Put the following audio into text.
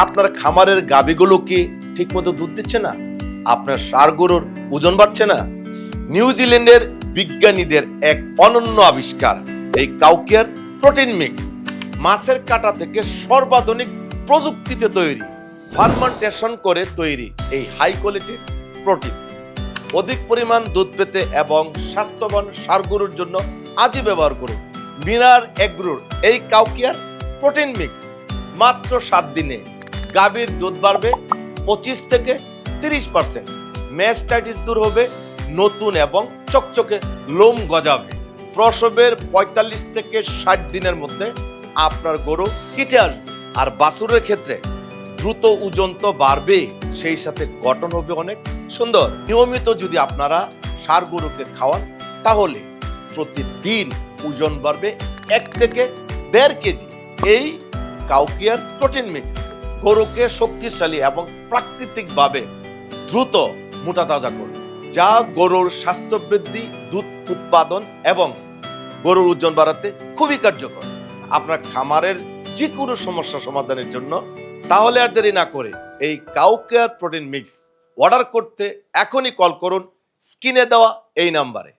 আপনার খামারের গাবিগুলো কি ঠিকমতো দুধ দিচ্ছে না? আপনার সার গরুর ওজন বাড়ছে না? নিউজিল্যান্ডের বিজ্ঞানীদের এক অনন্য আবিষ্কার, এই কাউকের প্রোটিন মিক্স। মাছের কাটা থেকে সর্বাধুনিক প্রযুক্তিতে তৈরি, ফার্মান্টেশন করে তৈরি এই হাই কোয়ালিটির প্রোটিন। অধিক পরিমাণ দুধ পেতে এবং স্বাস্থ্যবান সার গরুর জন্য আজই ব্যবহার করুন মিনার এগ্রুর এই কাউকিয়ার প্রোটিন মিক্স। মাত্র সাত দিনে গাভীর দুধ বাড়বে পঁচিশ থেকে তিরিশ পার্সেন্ট। ম্যাস্টাইটিস দূর হবে, নতুন এবং চকচকে লোম গজাবে। প্রসবের পঁয়তাল্লিশ থেকে ষাট দিনের মধ্যে আপনার গরু কিটে আসবে। আর বাছুরের ক্ষেত্রে দ্রুত ওজন তো বাড়বে, সেই সাথে গঠন হবে অনেক সুন্দর। নিয়মিত যদি আপনারা সার গরুকে খাওয়ান, তাহলে প্রতিদিন ওজন বাড়বে এক থেকে দেড় কেজি। এই কাউকিয়ার প্রোটিন মিক্স। গরুকে শক্তিশালী এবং প্রাকৃতিকভাবে দ্রুত মোটা তাজা করবে, যা গরুর স্বাস্থ্য বৃদ্ধি দুধ উৎপাদন এবং গরুর ওজন বাড়াতে খুবই কার্যকর। আপনার খামারের যে কোনো সমস্যা সমাধানের জন্য তাহলে আর দেরি না করে এই কাউকেয়ার প্রোটিন মিক্স অর্ডার করতে এখনই কল করুন, স্ক্রিনে দেওয়া এই নাম্বারে।